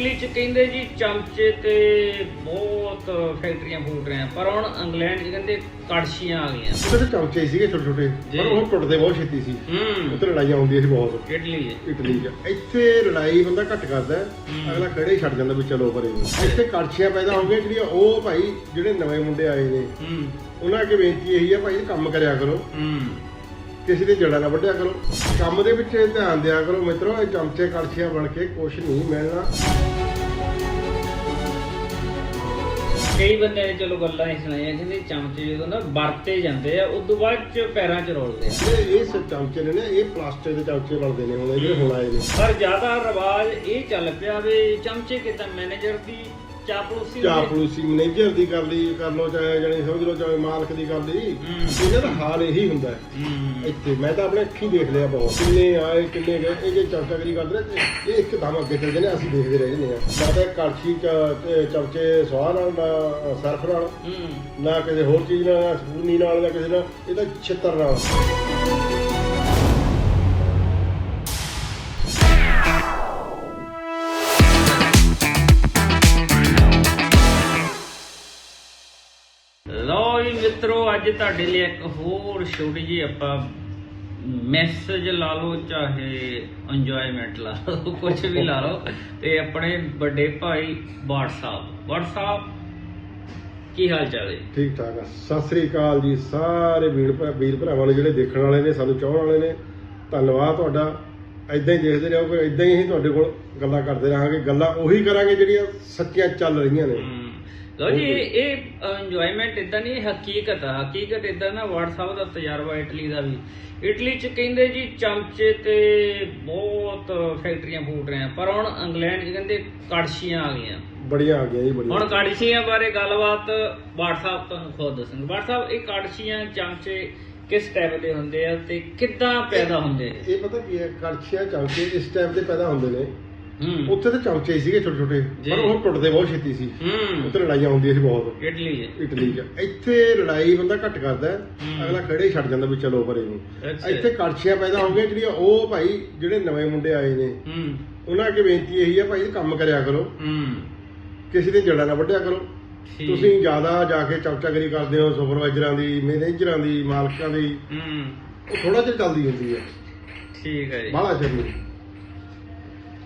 Italy ਚ ਕਹਿੰਦੇ ਜੀ ਚਮਚੇ ਤੇ ਬਹੁਤ ਫੈਕਟਰੀਆਂ ਫੂਟ ਰਹੇ ਆ ਪਰ ਹੁਣ ਇੰਗਲੈਂਡ ਚ ਕਹਿੰਦੇ ਕੜਛੀਆਂ ਆ ਗਈਆਂ। ਉਹਦੇ ਤੇ ਚਮਚੇ ਸੀਗੇ ਛੋਟੇ ਛੋਟੇ। ਪਰ ਉਹ ਟੁੱਟਦੇ ਬਹੁਤ ਛੇਤੀ ਸੀ। ਹੂੰ। ਉੱਥੇ ਲੜਾਈਆਂ ਹੁੰਦੀਆਂ ਸੀ ਬਹੁਤ। ਇਟਲੀ ਚ। ਇਟਲੀ 'ਚ। ਇੱਥੇ ਲੜਾਈ ਬੰਦਾ ਘੱਟ ਕਰਦਾ ਹੈ। ਅਗਲਾ ਖੜੇ ਹੀ ਛੱਡ ਜਾਂਦਾ ਵੀ ਚਲੋ ਪਰੇ ਨੂੰ ਇੱਥੇ ਕੜਛੀਆਂ ਪੈਦਾ ਹੋ ਗਈਆਂ ਜਿਹੜੀਆਂ ਉਹ ਭਾਈ ਜਿਹੜੇ ਨਵੇਂ ਮੁੰਡੇ ਆਏ ਨੇ ਹੂੰ। ਉਹਨਾਂ ਅੱਗੇ ਬੇਨਤੀ ਇਹੀ ਹੈ ਭਾਈ ਕੰਮ ਕਰਿਆ ਕਰੋ। ਹੂੰ। ਕਿਸੇ ਦੇ ਜੜਾ ਨਾ ਵੱਢਿਆ ਕਰੋ। ਕੰਮ ਦੇ ਵਿੱਚ ਧਿਆਨ ਦਿਆ ਕਰੋ ਮਿੱਤਰੋ ਇਹ ਚਮਚੇ ਕੜਛੀਆਂ ਬਣ ਕੇ ਕੁਝ ਨਹੀਂ ਮਿਲਣਾ। ਕਈ ਬੰਦੇ ਨੇ ਚਲੋ ਗੱਲਾਂ ਹੀ ਸੁਣਾਈਆਂ ਕਹਿੰਦੇ ਚਮਚੇ ਜਦੋਂ ਨਾ ਵਰਤੇ ਜਾਂਦੇ ਆ ਉਸ ਤੋਂ ਬਾਅਦ ਚ ਪੈਰਾਂ 'ਚ ਰੋਲਦੇ ਆ। ਇਹ ਇਹ ਸ- ਚਮਚੇ ਨੇ ਨਾ ਇਹ ਪਲਾਸਟਿਕ ਦੇ ਚਮਚੇ ਬਣਦੇ ਨੇ ਹੁਣ ਇਹ ਜਿਹੜੇ ਹੁਣ ਆਏ ਨੇ। ਪਰ ਜ਼ਿਆਦਾ ਰਿਵਾਜ ਇਹ ਚੱਲ ਪਿਆ ਵੀ ਚਮਚੇ ਕਿਤਾ ਮੈਨੇਜਰ ਦੀ ਚਾਪਲੂਸੀ। ਚਾਪਲੂਸੀ ਮੈਨੇਜਰ। ਦੀ ਕਰ ਲਈ ਕਰ ਲੋ ਚਾਹੇ ਜਣੀ ਸਮਝ ਲਓ ਚਾਹੇ ਮਾਲਕ ਦੀ ਕਰ ਲਈ। ਇਹਨਾਂ ਦਾ ਹਾਲ ਇਹੀ ਹੁੰਦਾ ਹੈ। ਇੱਥੇ ਮੈਂ ਤਾਂ ਆਪਣੇ ਅੱਖੀਂ ਦੇਖ ਲਿਆ ਬਹੁਤ। ਕਿੰਨੇ ਆਏ ਕਿੰਨੇ ਗਏ ਇਹ ਜੇ ਚਮਚਾਗਰੀ ਕਰਦੇ ਨੇ ਇਹ ਇੱਕਦਮ ਅੱਗੇ ਚੱਲ ਜਾਂਦੇ ਅਸੀਂ ਦੇਖਦੇ ਰਹਿ ਜਾਂਦੇ ਆ। ਨਾ ਤਾਂ ਕੜਛੀ ਚਮਚੇ ਸਵਾਹ ਨਾਲ ਨਾ ਸਰਫ ਨਾਲ ਨਾ ਕਿਸੇ ਹੋਰ ਚੀਜ਼ ਨਾਲ ਨਾ ਸਪੂਨੀ ਨਾਲ ਨਾ ਕਿਸੇ ਨਾਲ ਇਹ ਤਾਂ ਛਿੱਤਰ ਨਾਲ। ਅੱਜ ਤੁਹਾਡੇ ਲਈ ਇੱਕ ਹੋਰ ਛੋਟੀ ਜੀ ਆਪਾਂ ਮੈਸੇਜ ਲਾ ਲਓ ਚਾਹੇ ਇੰਜੋਇਮੈਂਟ ਲਾ ਲਓ ਕੁਝ ਵੀ ਲਾ ਲਓ। ਤੇ ਆਪਣੇ ਵੱਡੇ ਭਾਈ WhatsApp WhatsApp ਕੀ ਹਾਲ ਚਾਲ ਹੈ? ਠੀਕ ਠਾਕ ਆ। ਸਤਿ ਸ੍ਰੀ ਅਕਾਲ ਜੀ। ਸਾਰੇ ਵੀਰ ਵੀਰ ਭਰਾਵਾਂ ਨੂੰ ਜਿਹੜੇ ਦੇਖਣ ਵਾਲੇ ਨੇ ਸਾਨੂੰ ਚਾਹਣ ਵਾਲੇ ਨੇ ਧੰਨਵਾਦ ਤੁਹਾਡਾ। ਐਦਾਂ ਹੀ ਦੇਖਦੇ ਰਹੋ ਐਦਾਂ ਹੀ ਅਸੀਂ ਤੁਹਾਡੇ ਕੋਲ ਗੱਲਾਂ ਕਰਦੇ ਰਹਾਂਗੇ। ਗੱਲਾਂ ਉਹੀ ਕਰਾਂਗੇ ਜਿਹੜੀਆਂ ਸੱਚੀਆਂ ਚੱਲ ਰਹੀਆਂ ਨੇ। ਲਓ ਜੀ ਇਹ- ਇੰਜੋਇਮੈਂਟ ਇਦਾਂ ਨਹੀਂ ਹਕੀਕਤ ਆ। ਹਕੀਕਤ ਇਦਾਂ ਨਾ WhatsApp ਦਾ ਤਜਰਬਾ ਇਟਲੀ ਦਾ ਵੀ। ਇਟਲੀ ਚ ਕਹਿੰਦੇ ਜੀ ਚਮਚੇ ਤੇ ਬਹੁਤ ਫੈਕਟਰੀਆਂ ਫੂਟ ਰਹੇ ਆ ਪਰ ਹੁਣ ਇੰਗਲੈਂਡ ਚ ਕਹਿੰਦੇ ਕੜਛੀਆਂ ਆ ਗਈਆਂ। ਬੜੀਆਂ ਆ ਗਈਆਂ ਜੀ ਬੜੀਆਂ। ਹੁਣ ਕੜਛੀਆਂ ਬਾਰੇ ਗੱਲਬਾਤ WhatsApp ਤੁਹਾਨੂੰ ਖੁਦ ਦੱਸਣਗੇ WhatsApp ਇਹ ਕੜਛੀਆਂ ਚਮਚੇ ਕਿਸ ਟਾਈਪ ਦੇ ਹੁੰਦੇ ਆ ਤੇ ਕਿੱਦਾਂ ਪੈਦਾ ਹੁੰਦੇ ਇਹ ਪਤਾ ਕੀ ਹੈ? ਕੜਛੀਆਂ ਚਮਚੇ ਇਸ ਟਾਈਮ ਤੇ ਪੈਦਾ ਹੁੰਦੇ ਨੇ। ਉੱਥੇ ਤਾਂ ਚਮਚੇ ਹੀ ਸੀਗੇ ਛੋਟੇ ਛੋਟੇ। ਪਰ ਉਹ ਟੁੱਟਦੇ ਬਹੁਤ ਛੇਤੀ ਸੀ। ਉੱਥੇ ਲੜਾਈਆਂ ਹੁੰਦੀਆਂ ਸੀ ਬਹੁਤ। ਇਟਲੀ ਚ। ਇਟਲੀ 'ਚ। ਇੱਥੇ ਲੜਾਈ ਬੰਦਾ ਘੱਟ ਕਰਦਾ। ਅਗਲਾ ਖੜੇ ਛੱਡ ਜਾਂਦਾ ਵੀ ਚਲੋ ਪਰੇ ਨੂੰ। ਇੱਥੇ ਕੜਛੀਆਂ ਪੈਦਾ ਹੋ ਗਈਆਂ ਜਿਹੜੀਆਂ ਉਹ ਭਾਈ ਜਿਹੜੇ ਨਵੇਂ ਮੁੰਡੇ ਆਏ ਨੇ। ਉਹਨਾਂ ਅੱਗੇ ਬੇਨਤੀ ਇਹੀ ਹੈ ਭਾਈ ਕੰਮ ਕਰਿਆ ਕਰੋ। ਕਿਸੇ ਦੇ ਜੜਾ ਨਾ ਵੱਢਿਆ ਕਰੋ। ਤੁਸੀਂ ਜ਼ਿਆਦਾ ਜਾ ਕੇ ਚਮਚਾਗਰੀ ਕਰਦੇ ਹੋ ਸੁਪਰਵਾਈਜ਼ਰਾਂ ਦੀ ਮੈਨੇਜਰਾਂ ਦੀ ਮਾਲਕਾਂ ਦੀ। ਹੂੰ। ਉਹ ਥੋੜਾ ਜਿਹਾ ਚੱਲਦੀ ਹੁੰਦੀ ਹੈ। ਠੀਕ ਹੈ ਜੀ। ਬਾਹਲਾ ਚੱਲਦੀ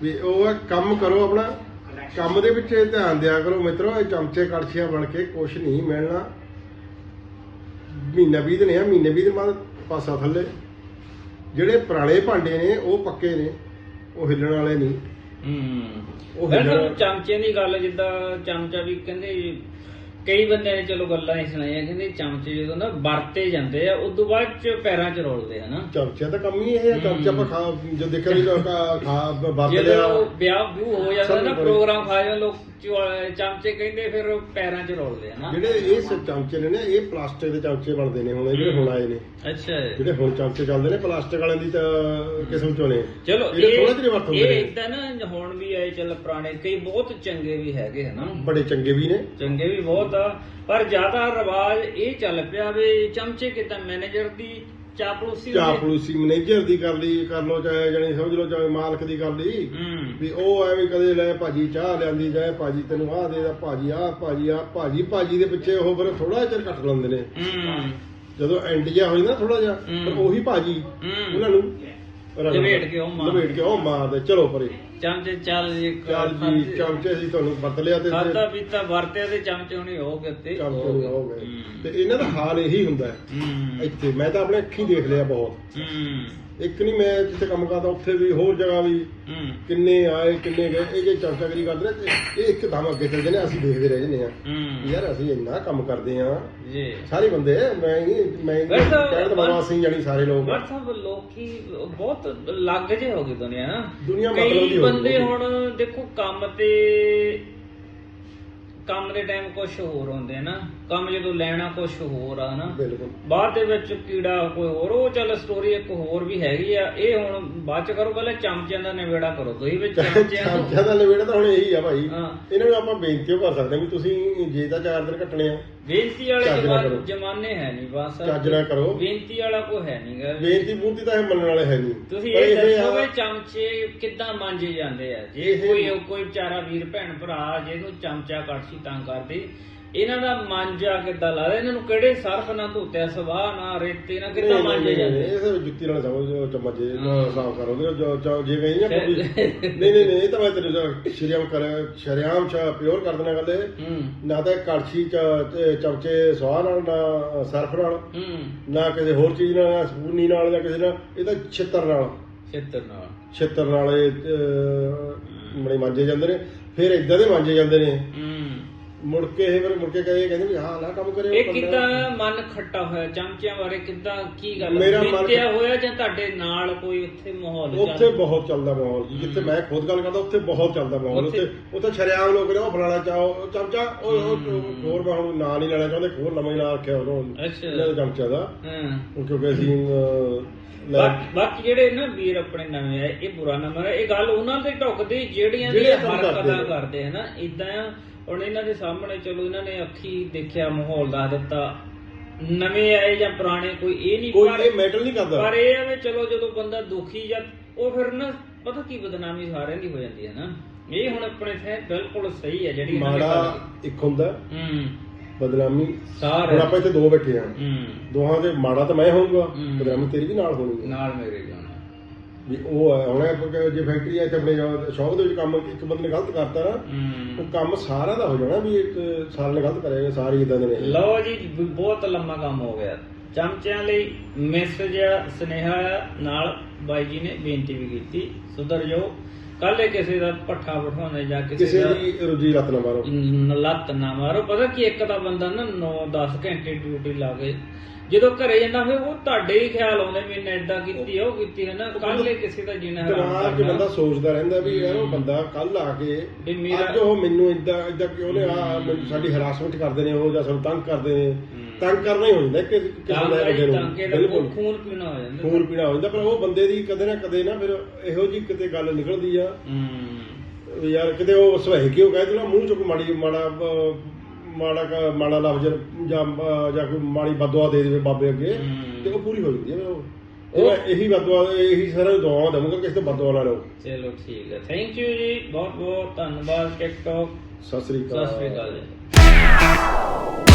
ਵੀ ਉਹ ਕੰਮ ਕਰੋ ਆਪਣਾ। ਕੰਮ ਦੇ ਵਿੱਚ ਧਿਆਨ ਦਿਆ ਕਰੋ ਮਿੱਤਰੋ ਇਹ ਚਮਚੇ ਕੜਛੀਆਂ ਬਣ ਕੇ ਕੁਛ ਨਹੀਂ ਮਿਲਣਾ। ਮਹੀਨਾ ਵੀਹ ਦਿਨ ਆ ਮਹੀਨੇ ਵੀਹ ਦਿਨ ਬਾਅਦ ਪਾਸਾ ਥੱਲੇ। ਜਿਹੜੇ ਪੁਰਾਣੇ ਭਾਂਡੇ ਨੇ ਉਹ ਪੱਕੇ ਨੇ ਉਹ ਹਿੱਲਣ ਵਾਲੇ ਨਹੀਂ। ਹੂੰ। ਉਹ ਹਿੱਲਣ- ਚਮਚੇ ਦੀ ਗੱਲ ਜਿੱਦਾਂ ਚਮਚਾ ਵੀ ਕਹਿੰਦੇ ਕਈ ਬੰਦੇ ਨੇ ਚਲੋ ਗੱਲਾਂ ਹੀ ਸੁਣਾਈਆਂ ਕਹਿੰਦੇ ਚਮਚੇ ਜਦੋਂ ਨਾ ਵਰਤੇ ਜਾਂਦੇ ਆ ਉਸ ਤੋਂ ਬਾਅਦ ਚ ਪੈਰਾਂ 'ਚ ਰੋਲਦੇ ਆ ਨਾ। ਚਮਚਾ ਤਾਂ ਕੰਮ ਹੀ ਇਹ ਹੈ। ਚਮਚਾ ਆਪਾਂ ਖਾ ਜੋ ਦੇਖਿਆ ਵੀ ਖਾ ਵਰਤ ਲਿਆ ਜਦੋਂ ਵਿਆਹ ਵਿਊ ਹੋ ਜਾਂਦਾ ਨਾ। ਪ੍ਰੋਗਰਾਮ ਖਾ ਜਾਂਦੇ ਲੋਕ। ਚਮਚੇ ਕਹਿੰਦੇ ਫਿਰ ਉਹ ਪੈਰਾਂ 'ਚ ਰੋਲਦੇ ਆ ਨਾ। ਜਿਹੜੇ ਇਹ ਸ- ਚਮਚੇ ਨੇ ਨਾ ਇਹ ਪਲਾਸਟਿਕ ਦੇ ਚਮਚੇ ਬਣਦੇ ਨੇ ਹੁਣ ਇਹ ਜਿਹੜੇ ਹੁਣ ਆਏ ਨੇ। ਅੱਛਾ। ਜੀ। ਜਿਹੜੇ ਹੁਣ ਚਮਚੇ ਚੱਲਦੇ ਨੇ ਪਲਾਸਟਿਕ ਵਾਲਿਆਂ ਦੀ ਤਾਂ ਕਿਸਮ ਚੋਂ ਨੇ। ਚਲੋ ਇਹ ਥੋੜੇ ਜਿਹੇ ਵਰਤ ਹੁੰਦੇ ਇਹ ਨੇ। ਇਦਾਂ ਨਾ ਹੁਣ ਵੀ ਆਏ ਚੱਲ ਪੁਰਾਣੇ ਕਈ ਬਹੁਤ ਚੰਗੇ ਵੀ ਹੈਗੇ ਹਨਾ ਬੜੇ ਚੰਗੇ ਵੀ ਨੇ। ਚੰਗੇ ਵੀ ਬਹੁਤ ਆ ਪਰ ਜ਼ਿਆਦਾ ਰਿਵਾਜ ਇਹ ਚੱਲ ਪਿਆ ਵੀ ਚਮਚੇ ਕਿਤਾ ਮੈਨੇਜਰ ਦੀ ਚਾਪਲੂਸੀ ਚਾਪਲੂਸੀ ਮੈਨੇਜਰ ਦੀ ਕਰ ਲਈ ਕਰ ਲੋ ਚਾਹੇ ਜਣੀ ਸਮਝ ਲਓ ਚਾਹੇ ਮਾਲਕ ਦੀ ਕਰ ਲਈ। ਵੀ ਉਹ ਐਵੇਂ ਕਦੇ ਲੈ ਭਾਜੀ ਚਾਹ ਲਿਆਂਦੀ ਜਾਏ ਭਾਜੀ ਤੈਨੂੰ ਆਹ ਦੇ ਦਾ ਭਾਜੀ ਆਹ ਭਾਜੀ ਆਹ ਭਾਜੀ ਭਾਜੀ ਦੇ ਪਿੱਛੇ ਉਹ ਫਿਰ ਥੋੜਾ ਚਿਰ ਕੱਟ ਲੈਂਦੇ ਨੇ। ਜਦੋਂ ਐਂਡ ਜਿਹਾ ਹੋ ਜਾਂਦਾ ਥੋੜਾ ਜਿਹਾ। ਪਰ ਉਹੀ ਭਾਜੀ। ਉਹਨਾਂ ਨੂੰ ਰਗੜ- ਲਪੇਟ ਕੇ ਉਹ ਮਾਰ- ਲਪੇਟ ਕੇ ਉਹ ਮਾਰਦੇ ਚਲੋ ਪਰੇ। ਚਮਚੇ ਚੱਲ ਜੀ ਚੱਲ ਜੀ ਚਮਚੇ ਅਸੀਂ ਤੁਹਾਨੂੰ ਵਰਤ ਲਿਆ ਤੇ ਖਾਦਾ ਪੀਤਾ ਵਰਤਿਆ ਤੇ ਚਮਚੇ ਹੁਣੀ ਹੋ ਗਏ ਤੇ ਚਮਚੇ ਹੋ ਗਏ। ਤੇ ਇਹਨਾਂ ਦਾ ਹਾਲ ਇਹੀ ਹੁੰਦਾ ਹੈ। ਹੂੰ। ਇੱਥੇ ਮੈਂ ਤਾਂ ਆਪਣੇ ਅੱਖੀਂ ਦੇਖ ਲਿਆ ਬਹੁਤ। ਹੂੰ। ਇੱਕ ਨਹੀਂ ਮੈਂ ਜਿੱਥੇ ਕੰਮ ਕਰਦਾ ਉੱਥੇ ਵੀ ਹੋਰ ਜਗ੍ਹਾ ਵੀ ਹੂੰ। ਕਿੰਨੇ ਆਏ ਕਿੰਨੇ ਗਏ ਇਹ ਜੇ ਚਰਚਾਗਰੀ ਕਰਦੇ ਨੇ ਤੇ ਇਹ ਇੱਕਦਮ ਅੱਗੇ ਚੱਲ ਜਾਂਦੇ ਅਸੀਂ ਦੇਖਦੇ ਰਹਿ ਜਾਂਦੇ ਆ। ਹੂੰ। ਯਾਰ ਅਸੀਂ ਇੰਨਾ ਕੰਮ ਕਰਦੇ ਆ। ਜੀ। ਸਾਰੇ ਬੰਦੇ ਮੈਂ ਹੀ ਮੈਂ ਹੀ ਕਹਿਣ ਦਾ ਮਤਲਬ ਅਸੀਂ ਜਾਨੀ ਸਾਰੇ ਲੋਕ। WhatsApp ਲੋਕੀ ਬਹੁਤ ਲੱਗ ਜੇ ਹੋ ਗਈ ਦੁਨੀਆ ਨਾ। ਦੁਨੀਆ ਮਤਲਬ ਦੀ ਕਈ ਹੋ ਗਈ। ਬੰਦੇ। ਹੁਣ ਦੇਖੋ ਕੰਮ ਤੇ ਦੇ ਟਾਈਮ ਕੁਝ ਹੋਰ ਹੁੰਦੇ ਨਾ ਕੰਮ ਜਦੋਂ ਲੈਣਾ ਕੁਝ ਹੋਰ ਆ ਨਾ ਬਿਲਕੁਲ। ਬਾਅਦ ਦੇ ਵਿੱਚ ਕੀੜਾ ਕੋਈ ਹੋਰ ਉਹ ਚੱਲ ਸਟੋਰੀ ਇੱਕ ਹੋਰ ਵੀ ਹੈਗੀ ਆ ਇਹ ਹੁਣ ਬਾਅਦ ਚ ਕਰੋ ਪਹਿਲਾਂ ਚਮਚਿਆਂ ਦਾ ਨਿਬੇੜਾ ਕਰੋ ਤੁਸੀਂ ਵਿੱਚ ਚਮਚਿਆਂ ਨੂੰ। ਚਮਚਿਆਂ ਦਾ ਨਿਬੇੜਾ ਤਾਂ ਹੁਣ ਇਹੀ ਆ ਭਾਈ। ਇਹਨਾਂ ਨੂੰ ਆਪਾਂ ਬੇਨਤੀ ਓ ਕਰ ਸਕਦੇ ਹਾਂ ਵੀ ਤੁਸੀਂ ਜੇ ਤਾਂ ਚਾਰ ਦਿਨ ਕੱਟਣੇ ਆ ਬੇਨਤੀ ਵਾਲੇ। ਜਮਾਨੇ ਹੈ ਨਹੀਂ ਬਸ। ਚੱਜ ਨਾਲ ਕਰੋ। ਬੇਨਤੀ ਵਾਲਾ ਕੋਈ ਹੈ ਨਹੀਂਗਾ ਬੇਨਤੀ ਬੂਨਤੀ ਤਾਂ ਇਹ ਮੰਨਣ ਵਾਲੇ ਹੈ ਨਹੀਂ। ਤੁਸੀਂ ਇਹ ਦੱਸੋ ਵੀ ਚਮਚੇ ਕਿੱਦਾਂ ਮਾਂਜੇ ਜਾਂਦੇ ਆ। ਜੇ ਕੋਈ ਕੋਈ ਵਿਚਾਰਾ ਵੀਰ ਭੈਣ ਭਰਾ ਜਿਹਨੂੰ ਚਮਚਾ ਕੜਛੀ ਤਾਂ ਕਰਦੇ ਇਹਨਾਂ ਦਾ ਮਾਂਜਾ ਕਿੱਦਾਂ ਲੱਗਦਾ ਇਹਨਾਂ ਨੂੰ ਕਿਹੜੇ ਸਰਫ ਨਾਲ ਧੋਤਿਆ ਸਵਾਹ ਨਾਲ ਰੇਤੇ ਨਾਲ ਕਿੱਦਾਂ ਮਾਂਜੇ ਜਾਂਦੇ? ਇਹ ਤਾਂ ਜੁੱਤੀ ਨਾਲ ਸਮਝ ਚਮਚ ਜੇ। ਸਾਫ਼ ਕਰੋ ਤੇ ਜੋ ਜੋ- ਜੇ ਕਹੀ ਨਾ ਸ਼ਾਇਦ- ਨਹੀਂ ਨਹੀਂ ਨਹੀਂ ਤਾਂ ਮੈਂ ਤੇਰੇ ਸ਼ਰੀਆਮ ਕਰ ਸ਼ਰੀਆਮ ਚ ਪਿਓਰ ਕਰ ਦੇਣਾ ਗੱਲ ਨਾ ਤਾਂ ਕੜਛੀ ਚ ਚਮਚੇ ਸਵਾਹ ਨਾਲ ਨਾ ਸਰਫ ਨਾਲ ਨਾ ਕਿਸੇ ਹੋਰ ਚੀਜ਼ ਨਾਲ ਨਾ ਸਪੂਨੀ ਨਾਲ ਜਾਂ ਕਿਸੇ ਨਾਲ ਇਹ ਤਾਂ ਛਿੱਤਰ ਨਾਲ। ਛੇਤਰ ਨਾਲ। ਛਿੱਤਰ ਨਾਲ ਇਹ ਬੜੇ ਮਾਂਜੇ ਜਾਂਦੇ ਨੇ ਫਿਰ ਇਦਾਂ ਦੇ ਮਾਂਜੇ ਜਾਂਦੇ ਨੇ। ਮੁੜ ਕੇ ਇਹ ਫਿਰ ਮੁੜ ਕੇ ਕਹੇ ਕਹਿੰਦੇ ਵੀ ਹਾਂ ਲਾ ਕੰਮ ਕਰੇ ਉਹ ਇਹ ਬੰਦਾ। ਕਿੱਦਾਂ ਮਨ ਖੱਟਾ ਹੋਇਆ? ਚਮਚਿਆਂ ਬਾਰੇ ਕਿੱਦਾਂ ਕੀ ਗੱਲ ਮੇਰਾ ਮਨ- ਬੀਤਿਆ ਹੋਇਆ ਜਾਂ ਤੁਹਾਡੇ ਨਾਲ ਕੋਈ ਉੱਥੇ ਮਾਹੌਲ ਉੱਥੇ ਚੱਲ ਬਹੁਤ ਚੱਲਦਾ ਮਾਹੌਲ ਜੀ ਜਿੱਥੇ ਮੈਂ ਖੁਦ ਗੱਲ ਕਰਦਾ ਉੱਥੇ ਬਹੁਤ ਚੱਲਦਾ ਮਾਹੌਲ। ਉੱਥੇ- ਉੱਥੇ ਉੱਥੇ ਸ਼ਰਿਆਮ ਲੋਕ ਨੇ ਉਹ ਫਲਾਣਾ ਚਾਓ ਚਮਚਾ ਉਹ। ਹੋਰ ਮੈਂ ਹੁਣ ਨਾਂ ਨਹੀਂ ਲੈਣਾ ਚਾਹੁੰਦੇ ਹੋਰ ਨਵਾਂ ਹੀ ਨਾਂ ਰੱਖਿਆ ਉਹਨੂੰ ਅੱਛਾ। ਦਾ ਚਮਚਾ ਦਾ। ਹਾਂ। ਕਿਉਂਕਿ ਅਸੀਂ ਅਹ, ਲੈ- ਬਾਕੀ ਬਾਕੀ ਜਿਹੜੇ ਨਾ ਵੀਰ ਆਪਣੇ ਨਵੇਂ ਆਏ ਇਹ ਬੁਰਾ ਨਾ ਮਾਰੇ ਇਹ ਗੱਲ ਉਹਨਾਂ ਦੇ ਢੁੱਕਦੀ ਜਿਹੜੀਆਂ ਜਿਹੜੇ ਦੀਆਂ ਕੰਮ ਹਰਕਤਾਂ ਕਰਦੇ ਨੇ। ਕਰਦੇ ਹਨ ਇਦਾਂ ਹੁਣ ਇਹਨਾਂ ਦੇ ਸਾਹਮਣੇ ਚਲੋ ਇਹਨਾਂ ਨੇ ਅੱਖੀ ਦੇਖਿਆ ਮਾਹੌਲ ਦੱਸ ਦਿੱਤਾ। ਨਵੇਂ ਆਏ ਜਾਂ ਪੁਰਾਣੇ ਕੋਈ ਇਹ ਨਹੀਂ ਕੋਈ ਇਹ ਮੈਟਰ ਨਹੀਂ ਕਰਦਾ। ਪਰ ਇਹ ਆ ਵੀ ਚਲੋ ਜਦੋਂ ਬੰਦਾ ਦੁਖੀ ਜਾਂ ਉਹ ਫਿਰ ਨਾ ਪਤਾ ਕੀ ਬਦਨਾਮੀ ਸਾਰਿਆਂ ਦੀ ਹੋ ਜਾਂਦੀ ਹੈ ਨਾ। ਇਹ ਹੁਣ ਆਪਣੇ ਇੱਥੇ ਬਿਲਕੁਲ ਸਹੀ ਹੈ ਜਿਹੜੀ ਮਾੜਾ ਇੱਕ ਹੁੰਦਾ ਹੂੰ। ਬਦਨਾਮੀ ਸਾਰੇ। ਹੁਣ ਆਪਾਂ ਇੱਥੇ ਦੋ ਬੈਠੇ ਆ ਹੂੰ। ਦੋਹਾਂ ਦੇ ਮਾੜਾ ਤਾਂ ਮੈਂ ਹੋਊਗਾ। ਬਦਨਾਮੀ ਤੇਰੀ ਵੀ ਨਾਲ ਹੋਣੀ ਹੈ। ਨਾਲ ਮੇਰੇ ਵੀ ਉਹ ਕਿ ਜੇ ਫੈਕਟਰੀ ਤੇ ਆਪਣੇ ਸ਼ੌਪ ਦੇ ਵਿੱਚ ਕੰਮ ਇੱਕ ਬੰਦੇ ਨੇ ਗਲਤ ਕਰਤਾ ਨਾ ਉਹ ਕੰਮ ਸਾਰਾ ਦਾ ਹੋ ਜਾਣਾ ਵੀ ਇੱਕ ਸਾਲ ਨੇ ਗਲਤ ਕਰਿਆ ਸਾਰੇ ਇਦਾਂ ਦੇ ਨੇ। ਲਓ ਜੀ ਬਹੁਤ ਲੰਮਾ ਕੰਮ ਹੋ ਗਿਆ। ਚਮਚਿਆਂ ਲਈ ਮੈਸੇਜ ਆ ਸੁਨੇਹਾ ਆ ਨਾਲ ਬਾਈ ਜੀ ਨੇ ਬੇਨਤੀ ਵੀ ਕੀਤੀ ਸੁਧਰ ਜਾਓ। ਕੱਲ ਕਿਸੇ ਦਾ ਪੱਠਾ ਬਿਠਾਉਂਦੇ ਜਾਂ ਕਿਸੇ ਕਿਸੇ ਦਾ ਦੀ ਰੋਜੀ ਲੱਤ ਨਾ ਮਾਰੋ। ਨ- ਲੱਤ ਨਾ ਮਾਰੋ। ਪਤਾ ਕੀ ਇੱਕ ਤਾਂ ਬੰਦਾ ਨਾ 9-10 ਘੰਟੇ ਡਿਊਟੀ ਲਾ ਕੇ ਜਦੋਂ ਘਰੇ ਜਾਂਦਾ ਫਿਰ ਉਹ ਤੁਹਾਡੇ ਹੀ ਖਿਆਲ ਆਉਂਦੇ ਵੀ ਇਹਨੇ ਇਦਾਂ ਕੀਤੀ ਉਹ ਕੀਤੀ ਹੈ ਨਾ? ਕੱਲ ਕਿਸੇ ਦਾ ਜੀਣਾ ਦਿਮਾਗ 'ਚ। ਬੰਦਾ ਸੋਚਦਾ ਰਹਿੰਦਾ ਵੀ ਯਾਰ ਉਹ ਬੰਦਾ ਕੱਲ ਆ ਕੇ ਵੀ ਮੇਰਾ- ਅੱਜ ਉਹ ਮੈਨੂੰ ਇਦਾਂ ਇਦਾਂ ਕਿਉਂ ਨੇ? ਆ ਸਾਡੀ ਹਰਾਸਮੈਂਟ ਕਰਦੇ ਨੇ ਉਹ ਜਾਂ ਸਾਨੂੰ ਤੰਗ ਕਰਦੇ ਨੇ। ਤੰਗ ਕਰਨਾ ਹੀ ਹੋ ਜਾਂਦਾ ਕਿ ਕਿਸੇ ਤਾਂ ਦਾ ਬੰਦੇ ਨੂੰ। ਬਿਲਕੁਲ। ਖੂਨ ਪੀਣਾ ਹੋ ਜਾਂਦਾ। ਖੂਨ ਪੀਣਾ ਹੋ ਜਾਂਦਾ ਪਰ ਉਹ ਬੰਦੇ ਦੀ ਕਦੇ ਨਾ ਕਦੇ ਨਾ ਫਿਰ ਇਹੋ ਜੀ ਕਿਤੇ ਗੱਲ ਨਿਕਲਦੀ ਆ। ਹੂੰ। ਯਾਰ ਕਿਤੇ ਉਹ ਸਵਹਿ ਕਿਉਂ ਕਹਿ ਦੇਣਾ ਮੂੰਹ ਚੋਂ ਕੋਈ ਮਾੜੀ ਮਾੜਾ ਮਾੜਾ ਮਾੜਾ ਲਫ਼ਜ਼ ਜਾਂ ਜਾਂ ਕੋਈ ਮਾੜੀ ਬਦਦੁਆ ਦੇ ਦੇਵੇ ਬਾਬੇ ਅੱਗੇ। ਤੇ ਉਹ ਪੂਰੀ ਹੋ ਜਾਂਦੀ ਹੈ ਉਹ। ਇਹੀ ਬਦਦੁਆ ਇਹੀ ਸਾਰਾ ਦੁਆਵਾਂ ਦਵਾਂਗਾ ਕਿਸੇ ਤੋਂ ਬਦਦੁਆ ਨਾ ਲਓ। ਚਲੋ ਠੀਕ ਹੈ ਥੈਂਕ ਯੂ ਜੀ ਬਹੁਤ ਬਹੁਤ ਧੰਨਵਾਦ ਟਿਕਟੌਕ ਸਤਿ ਸ੍ਰੀ ਅਕਾਲ। ਸਤਿ ਸ਼੍ਰੀ ਅਕਾਲ ਜੀ।